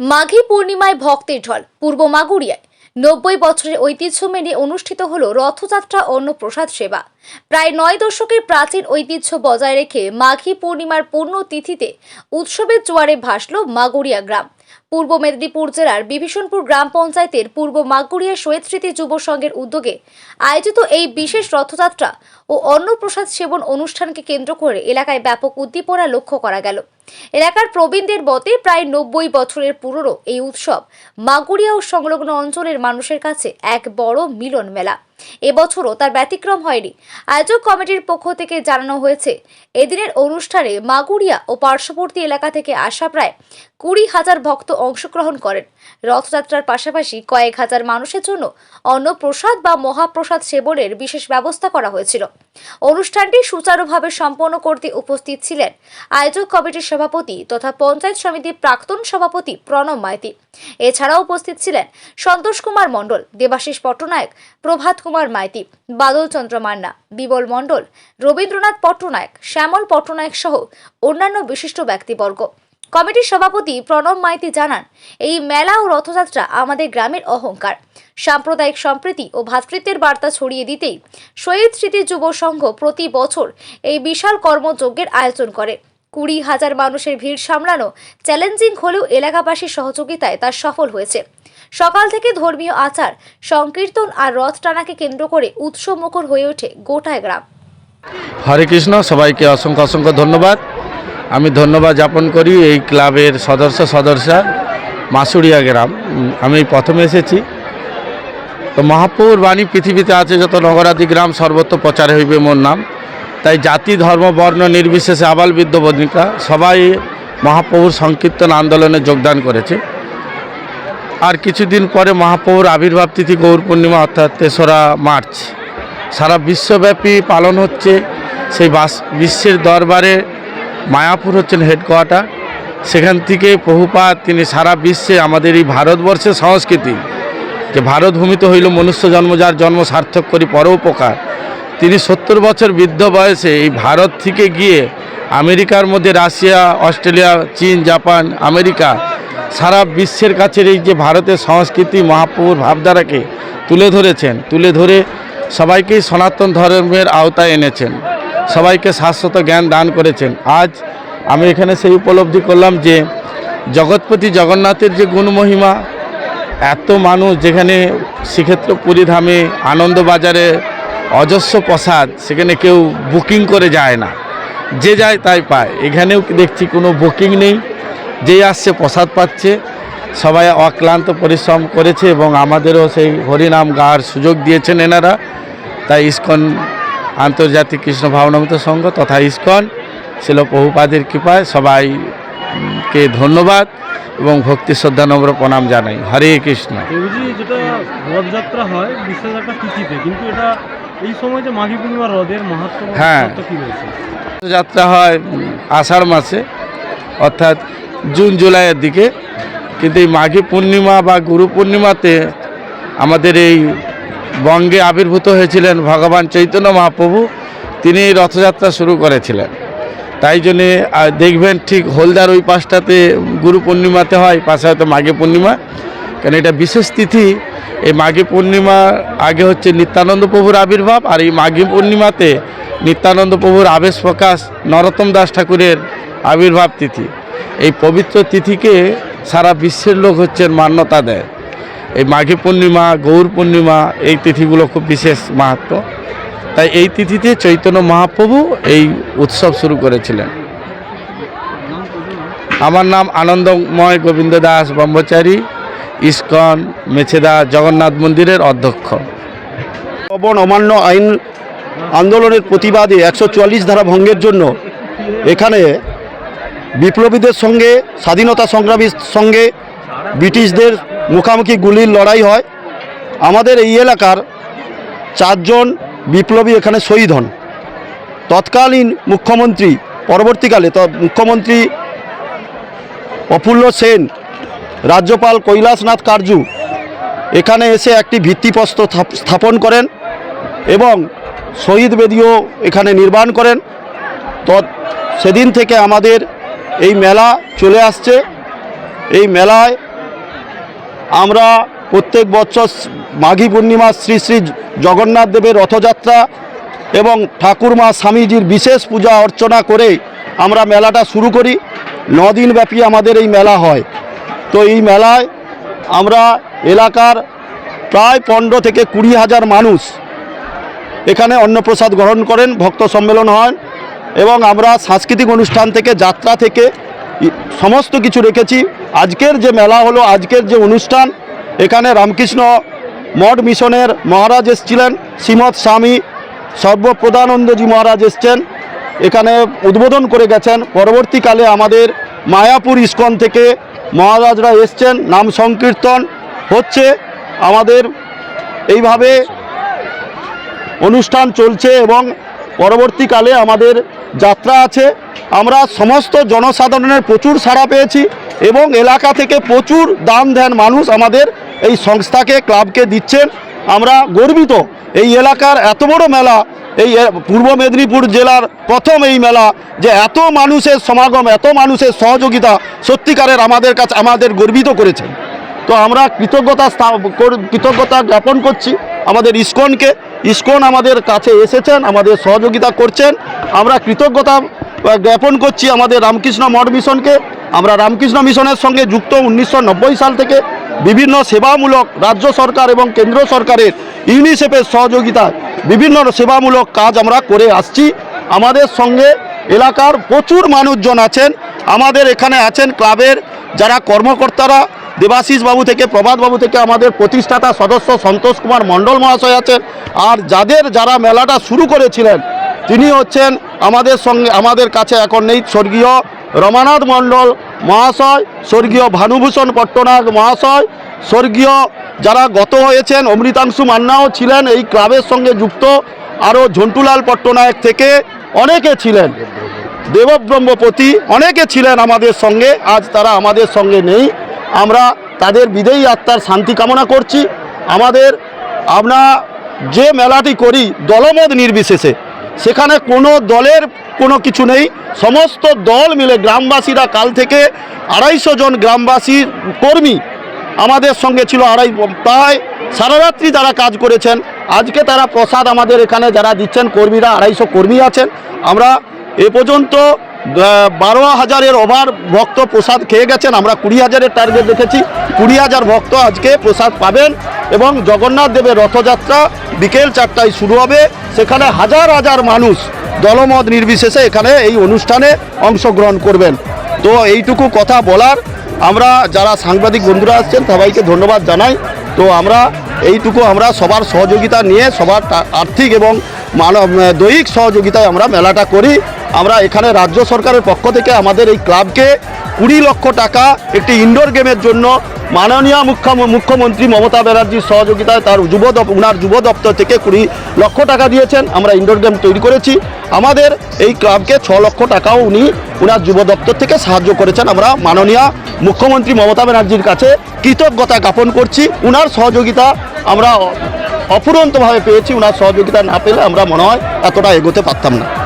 মাঘী পূর্ণিমায় ভক্তের ঢল, পূর্ব মাগুরিয়ায়। নব্বই বছরের ঐতিহ্য মেনে অনুষ্ঠিত হল রথযাত্রা অন্নপ্রসাদ সেবা। প্রায় নয় দশকের প্রাচীন ঐতিহ্য বজায় রেখে মাঘী পূর্ণিমার পূর্ণ তিথিতে উৎসবের জোয়ারে ভাসল মাগুরিয়া গ্রাম। পূর্ব মেদিনীপুর জেলার বিভীষণপুর গ্রাম পঞ্চায়েতের পূর্ব মাগুরিয়া শহীদ স্মৃতি যুব সংঘের উদ্যোগে আয়োজিত এই বিশেষ রথযাত্রা ও অন্নপ্রসাদ সেবন অনুষ্ঠানকে কেন্দ্র করে এলাকায় ব্যাপক উদ্দীপনা লক্ষ্য করা গেল। এলাকার প্রবীণদের মতে প্রায় নব্বই বছরের পুরনো এই উৎসব মাগুরিয়া ও সংলগ্ন অঞ্চলের মানুষের কাছে এক বড় মিলন মেলা এবছরও তার ব্যতিক্রম হয়নি। আয়োজক কমিটির পক্ষ থেকে জানানো হয়েছে, এদিনের অনুষ্ঠানে মাগুরিয়া ও পার্শ্ববর্তী এলাকা থেকে আসা প্রায় কুড়ি হাজার ভক্ত অংশগ্রহণ করেন। রথযাত্রার পাশাপাশি কয়েক হাজার মানুষের জন্য অন্নপ্রসাদ বা মহাপ্রসাদ সেবনের বিশেষ ব্যবস্থা করা হয়েছিল। অনুষ্ঠানটি সুচারুভাবে সম্পন্ন করতে উপস্থিত ছিলেন আয়োজক কমিটির সভাপতি তথা পঞ্চায়েত সমিতির প্রাক্তন সভাপতি প্রণব মাইতি। এছাড়াও উপস্থিত ছিলেন সন্তোষ কুমার মণ্ডল, দেবাশিস পট্টনায়ক, প্রভাত কুমার মাইতি, বাদল চন্দ্র মান্না বিবল মণ্ডল, রবীন্দ্রনাথ পট্টনায়ক, শ্যামল পট্টনায়ক সহ অন্যান্য বিশিষ্ট ব্যক্তিবর্গ। কমিটির সভাপতি প্রণব মাইতি জানান, এই মেলা ও রথযাত্রা আমাদের গ্রামের অহংকার। সাম্প্রদায়িক সম্প্রীতি ও ভ্রাতৃত্বের বার্তা ছড়িয়ে দিতেই শহীদ স্মৃতি যুব সংঘ প্রতি বছর এই বিশাল কর্মযজ্ঞের আয়োজন করে। কুড়ি হাজার মানুষের ভিড় সামলানো চ্যালেঞ্জিং হলেও এলাকাবাসীর সহযোগিতায় তা সফল হয়েছে। সকাল থেকে ধর্মীয় আচার, সংকীর্তন আর রথ টানাকে কেন্দ্র করে উৎসবমুখর হয়ে ওঠে গোটায় গ্রাম। হরে কৃষ্ণ, সবাইকে অসংখ্য অসংখ্য ধন্যবাদ। আমি ধন্যবাদ জ্ঞাপন করি এই ক্লাবের সদস্য, সদস্যা মাসুরিয়া গ্রাম। আমি প্রথমে এসেছি। তো মহাপ্রভুর বাণী পৃথিবীতে আছে যত নগরাদি গ্রাম, সর্বত্র প্রচার হইবে মোর নাম। তাই জাতি, ধর্ম, বর্ণ, নির্বিশেষে আবাল বৃদ্ধ সবাই মহাপ্রভুর সংকীর্তন আন্দোলনে যোগদান করেছে। আর কিছুদিন পরে মহাপ্রভুর আবির্ভাব তিথি গৌর পূর্ণিমা অর্থাৎ তেসরা মার্চ। সারা বিশ্বব্যাপী পালন হচ্ছে সেই বিশ্বের দরবারে মায়াপুর হচ্ছেন হেডকোয়ার্টার। সেখান থেকে বহুপাত তিনি সারা বিশ্বে আমাদের এই ভারতবর্ষের সংস্কৃতি, যে ভারত ভূমিতে হইল মনুষ্য জন্ম, যার জন্ম সার্থক করি পরোপকার তিনি সত্তর বছর বৃদ্ধ বয়সে এই ভারত থেকে গিয়ে আমেরিকার মধ্যে রাশিয়া, অস্ট্রেলিয়া, চীন, জাপান, আমেরিকা সারা বিশ্বের কাছে এই যে ভারতের সংস্কৃতি মহাপ্রভুর ভাবধারাকে তুলে ধরেছেন, তুলে ধরে সবাইকেই সনাতন ধর্মের আওতায় এনেছেন, সবাইকে শাশ্বত জ্ঞান দান করেছেন। আজ আমি এখানে সেই উপলব্ধি করলাম যে জগৎপতি জগন্নাথের যে গুণমহিমা এত মানুষ যেখানে শ্রীক্ষেত্র পুরীধামে আনন্দবাজারে অজস্র প্রসাদ, সেখানে কেউ বুকিং করে যায় না। যে যায় তাই পায়। এখানেও দেখছি কোনো বুকিং নেই। যেই আসছে প্রসাদ পাচ্ছে সবাই অক্লান্ত পরিশ্রম করেছে এবং আমাদেরও সেই হরিনাম গাওয়ার সুযোগ দিয়েছেন এনারা। তাই ইস্কন আন্তর্জাতিক কৃষ্ণ ভাবনামৃত সংঘ তথা ইস্কন ছিল বহুপাদের কৃপায় সবাইকে ধন্যবাদ এবং ভক্তি শ্রদ্ধা নম্র প্রণাম জানাই। হরে কৃষ্ণ। যেটা রথযাত্রা হয় বিশেষ তিথিতে কিন্তু এটা এই সময় যে মাঘী পূর্ণিমা রথের মাহাত্ম হ্যাঁ। মাহাত্ম্য কি রয়েছে? যাত্রা হয় আষাঢ় মাসে অর্থাৎ জুন, জুলাইয়ের দিকে। কিন্তু এই মাঘী পূর্ণিমা বা গুরু পূর্ণিমাতে আমাদের এই বঙ্গে আবির্ভূত হয়েছিলেন ভগবান চৈতন্য মহাপ্রভু। তিনি রথযাত্রা শুরু করেছিলেন। তাই জন্যে দেখবেন ঠিক হলদার ওই পাশটাতে গুরু পূর্ণিমাতে হয়, পাশে হয়তো মাঘী পূর্ণিমা। কারণ এটা বিশেষ তিথি। এই মাঘী পূর্ণিমা আগে হচ্ছে নিত্যানন্দ প্রভুর আবির্ভাব আর এই মাঘী পূর্ণিমাতে নিত্যানন্দ প্রভুর আবেশ প্রকাশ নরোত্তম দাস ঠাকুরের আবির্ভাব তিথি। এই পবিত্র তিথিকে সারা বিশ্বের লোক হচ্ছেন মান্যতা দেয়। এই মাঘী পূর্ণিমা, গৌর পূর্ণিমা, এই তিথিগুলো খুব বিশেষ মাহাত্ম। তাই এই তিথিতে চৈতন্য মহাপ্রভু এই উৎসব শুরু করেছিলেন। আমার নাম আনন্দময় গোবিন্দ দাস ব্রহ্মচারী, ইস্কন মেছেদা জগন্নাথ মন্দিরের অধ্যক্ষ। লবণ অমান্য আইন আন্দোলনের প্রতিবাদে একশো চুয়াল্লিশ ধারা ভঙ্গের জন্য এখানে বিপ্লবীদের সঙ্গে, স্বাধীনতা সংগ্রামীর সঙ্গে ব্রিটিশদের মুখামুখি গুলির লড়াই হয়। আমাদের এই এলাকার চারজন বিপ্লবী এখানে শহীদ হন। তৎকালীন মুখ্যমন্ত্রী, পরবর্তীকালে মুখ্যমন্ত্রী প্রফুল্ল সেন, রাজ্যপাল কৈলাসনাথ কার্জু এখানে এসে একটি ভিত্তিপ্রস্তর স্থাপন করেন এবং শহীদ বেদিও এখানে নির্মাণ করেন। তো সেদিন থেকে আমাদের এই মেলা চলে আসছে। এই মেলায় আমরা প্রত্যেক বছর মাঘী পূর্ণিমা শ্রী শ্রী জগন্নাথ দেবের রথযাত্রা এবং ঠাকুরমা স্বামীজির বিশেষ পূজা অর্চনা করে আমরা মেলাটা শুরু করি। দিন ব্যাপী আমাদের এই মেলা হয়। তো এই মেলায় আমরা এলাকার প্রায় পনেরো থেকে কুড়ি হাজার মানুষ এখানে অন্নপ্রসাদ গ্রহণ করেন, ভক্ত সম্মেলন হয়। এবং আমরা সাংস্কৃতিক অনুষ্ঠান থেকে, যাত্রা থেকে সমস্ত কিছু রেখেছি। আজকের যে মেলা হলো, আজকের যে অনুষ্ঠান, এখানে রামকৃষ্ণ মঠ মিশনের মহারাজ এসেছিলেন, শ্রীমৎ স্বামী সর্বপ্রদানন্দজি মহারাজ এসছেন, এখানে উদ্বোধন করে গেছেন। পরবর্তীকালে আমাদের মায়াপুর ইস্কন থেকে মহারাজরা এসছেন, নাম সংকীর্তন হচ্ছে। আমাদের এইভাবে অনুষ্ঠান চলছে এবং পরবর্তীকালে আমাদের যাত্রা আছে। আমরা সমস্ত জনসাধারণের প্রচুর সাড়া পেয়েছি এবং এলাকা থেকে প্রচুর দান ধ্যান মানুষ আমাদের এই সংস্থাকে, ক্লাবকে দিচ্ছেন। আমরা গর্বিত এই এলাকার এত বড় মেলা, এই পূর্ব মেদিনীপুর জেলার প্রথম এই মেলা, যে এত মানুষের সমাগম, এত মানুষের সহযোগিতা সত্যিকারের আমাদের কাছে, আমাদের গর্বিত করেছেন তো আমরা কৃতজ্ঞতা কৃতজ্ঞতা জ্ঞাপন করছি। আমাদের ইস্কনকে, ইস্কন আমাদের কাছে এসেছেন, আমাদের সহযোগিতা করছেন। আমরা কৃতজ্ঞতা জ্ঞাপন করছি আমাদের রামকৃষ্ণ মঠ মিশনকে। আমরা রামকৃষ্ণ মিশনের সঙ্গে যুক্ত উনিশশো নব্বই সাল থেকে বিভিন্ন সেবামূলক রাজ্য সরকার এবং কেন্দ্র সরকারের ইউনিসেফের সহযোগিতায় বিভিন্ন সেবামূলক কাজ আমরা করে আসছি। আমাদের সঙ্গে এলাকার প্রচুর মানুষজন আছেন। আমাদের এখানে আছেন ক্লাবের যারা কর্মকর্তারা দেবাশিস বাবু থেকে, প্রভাত বাবু থেকে আমাদের প্রতিষ্ঠাতা সদস্য সন্তোষ কুমার মণ্ডল মহাশয় আছেন। আর যাদের যারা মেলাটা শুরু করেছিলেন, তিনি হচ্ছেন আমাদের সঙ্গে, আমাদের কাছে এখন নেই, স্বর্গীয় রমানাথ মণ্ডল মহাশয়, স্বর্গীয় ভানুভূষণ পট্টনায়ক মহাশয়, স্বর্গীয় যারা গত হয়েছেন, অমৃতাংশু মান্নাও ছিলেন, এই ক্লাবের সঙ্গে যুক্ত আরও ঝন্টুলাল পট্টনায়ক থেকে অনেকে ছিলেন। দেবব্রহ্মপতি অনেকে ছিলেন আমাদের সঙ্গে, আজ তারা আমাদের সঙ্গে নেই। আমরা তাদের বিদেয়ী আত্মার শান্তি কামনা করছি। আমাদের আমরা যে মেলাটি করি দলমত নির্বিশেষে, সেখানে কোনো দলের কোনো কিছু নেই। সমস্ত দল মিলে গ্রামবাসীরা কাল থেকে আড়াইশো জন গ্রামবাসীর কর্মী আমাদের সঙ্গে ছিল, আড়াই প্রায় সারা রাত্রি তারা কাজ করেছেন। আজকে তারা প্রসাদ আমাদের এখানে যারা দিচ্ছেন, কর্মীরা আড়াইশো কর্মী আছেন। আমরা এ পর্যন্ত বারো হাজারের ওভার ভক্ত প্রসাদ খেয়ে গেছেন। আমরা কুড়ি হাজারের টার্গেট দেখেছি। কুড়ি হাজার ভক্ত আজকে প্রসাদ পাবেন এবং জগন্নাথ দেবের রথযাত্রা বিকেল চারটায় শুরু হবে। সেখানে হাজার হাজার মানুষ দলমত নির্বিশেষে এখানে এই অনুষ্ঠানে অংশগ্রহণ করবেন। তো এইটুকু কথা বলার। আমরা যারা সাংবাদিক বন্ধুরা আসছেন, সবাইকে ধন্যবাদ জানাই। তো আমরা এইটুকু আমরা সবার সহযোগিতা নিয়ে, সবার আর্থিক এবং মানব দৈহিক সহযোগিতায় আমরা মেলাটা করি। আমরা এখানে রাজ্য সরকারের পক্ষ থেকে আমাদের এই ক্লাবকে কুড়ি লক্ষ টাকা একটি ইনডোর গেমের জন্য মাননীয় মুখ্য- মুখ্যমন্ত্রী মমতা ব্যানার্জির সহযোগিতায় তার যুব উনার যুব দপ্তর থেকে কুড়ি লক্ষ টাকা দিয়েছেন। আমরা ইনডোর গেম তৈরি করেছি। আমাদের এই ক্লাবকে ছ লক্ষ টাকাও উনি উনার যুব দপ্তর থেকে সাহায্য করেছেন। আমরা মাননীয় মুখ্যমন্ত্রী মমতা ব্যানার্জির কাছে কৃতজ্ঞতা জ্ঞাপন করছি। উনার সহযোগিতা আমরা অফুরন্তভাবে পেয়েছি। উনার সহযোগিতা না পেলে আমরা মনে হয় এতটা এগোতে পারতাম না।